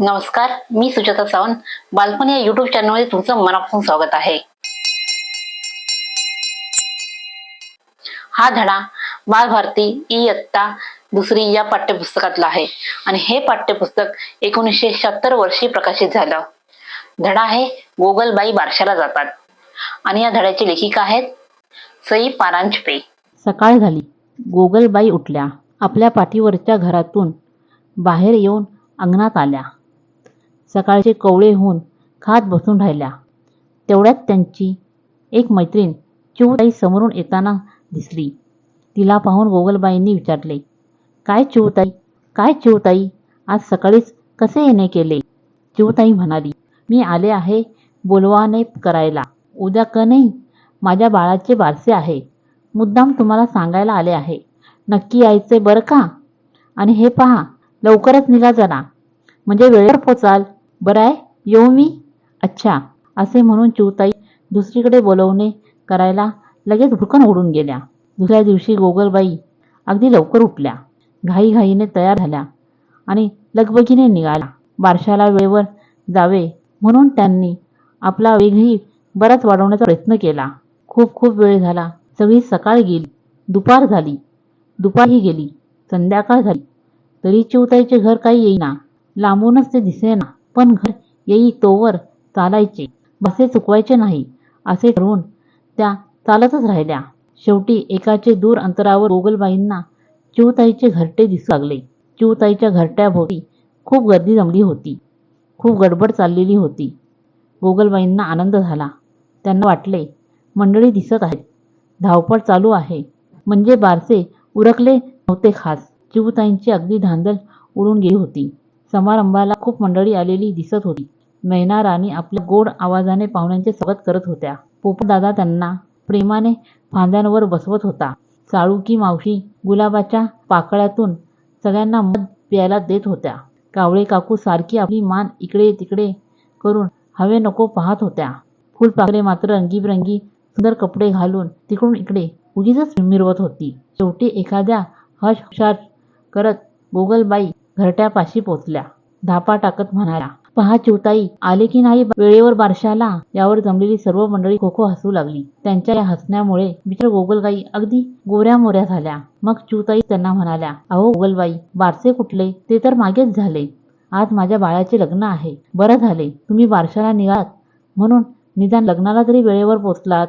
नमस्कार मी सुजाता सावंत. बालपण या युट्यूब चॅनलमध्ये तुमचं मनापासून स्वागत आहे. हा धडा बालभारती इयत्ता दुसरी या पाठ्यपुस्तकातला आहे. आणि हे पाठ्यपुस्तक एकोणीसशे शहात्तर वर्षी प्रकाशित झालं. धडा आहे गोगलबाई बारशाला जातात. आणि या धड्याची लेखिका आहेत सई पारांजपे. सकाळ झाली. गोगलबाई उठल्या. आपल्या पाठीवरच्या घरातून बाहेर येऊन अंगणात आल्या. सकाळचे कवळे होऊन खात बसून राहिल्या. तेवढ्यात त्यांची एक मैत्रीण चिवताई समोरून येताना दिसली. तिला पाहून गोगलबाईंनी विचारले काय चिवताई काय चिवताई आज सकाळीच कसे येणे केले? चिवताई म्हणाली मी आले आहे बोलवाने करायला. उद्या क नाही? माझ्या बाळाचे बारसे आहे. मुद्दाम तुम्हाला सांगायला आले आहे. नक्की यायचे बरं का? आणि हे पहा लवकरच निघा जरा. म्हणजे वेळेवर पोचाल. बरं आहे? येऊ मी? अच्छा असे म्हणून चिवताई दुसरीकडे बोलवणे करायला लगेच भुकन उडून गेल्या. दुसऱ्या दिवशी गोगलबाई अगदी लवकर उठल्या. घाईघाईने तयार झाल्या आणि लगबगीने निघाल्या. बारशाला वेळेवर जावे म्हणून त्यांनी आपला वेगही बराच वाढवण्याचा प्रयत्न केला. खूप खूप वेळ झाला. सगळी सकाळ गेली. दुपार झाली. दुपारही गेली. संध्याकाळ झाली. तरी चिवताईचे घर काही येईना. लांबूनच ते दिसेना. पण घर येई तोवर चालायचे. बसे चुकवायचे नाही. असे ठरवून त्या चालतच राहिल्या. शेवटी एकाचे दूर अंतरावर गोगलबाईंना चिवताईचे घरटे दिसू लागले. चिवताईच्या घरट्याभोवती खूप गर्दी जमली होती. खूप गडबड चाललेली होती. गोगलबाईंना आनंद झाला. त्यांना वाटले मंडळी दिसत आहेत. धावपळ चालू आहे. म्हणजे बारसे उरकले नव्हते खास. चिवताईंची अगदी धांदल उडून गेली होती. समारंभाला खूप मंडळी आलेली दिसत होती. मैना राणी आपल्या गोड आवाजाने पाहुण्यांचे स्वागत करत होत्या. पोपटदादा त्यांना प्रेमाने फांद्यांवर बसवत होता. चाळुकी मावशी गुलाबाच्या पाकळ्यातून सगळ्यांना मध प्यायला देत होत्या. कावळे काकू सारखी आपली मान इकडे तिकडे करून हवे नको पाहत होत्या. फुलपाखरे मात्र रंगीबिरंगी सुंदर कपडे घालून तिकडून इकडे उगीच मिरवत होती. शेवटी एखाद्या हश हुशार करत गोगलबाई घरट्यापाशी पोचल्या. धापा टाकत म्हणाला पहा चिवताई आले की नाही वेळेवर बारशाला? यावर जमलेली सर्व मंडळी खो खो हसू लागली. त्यांच्या या हसण्यामुळे बिचार गोगलगाई अगदी गोऱ्या मोऱ्या झाल्या. मग चिवताई त्यांना म्हणाल्या अहो गोगलबाई बारसे कुठले? ते तर मागेच झाले. आज माझ्या बाळाचे लग्न आहे. बरं झाले. तुम्ही बारशाला निघालात. म्हणून निदान लग्नाला तरी वेळेवर पोचलात.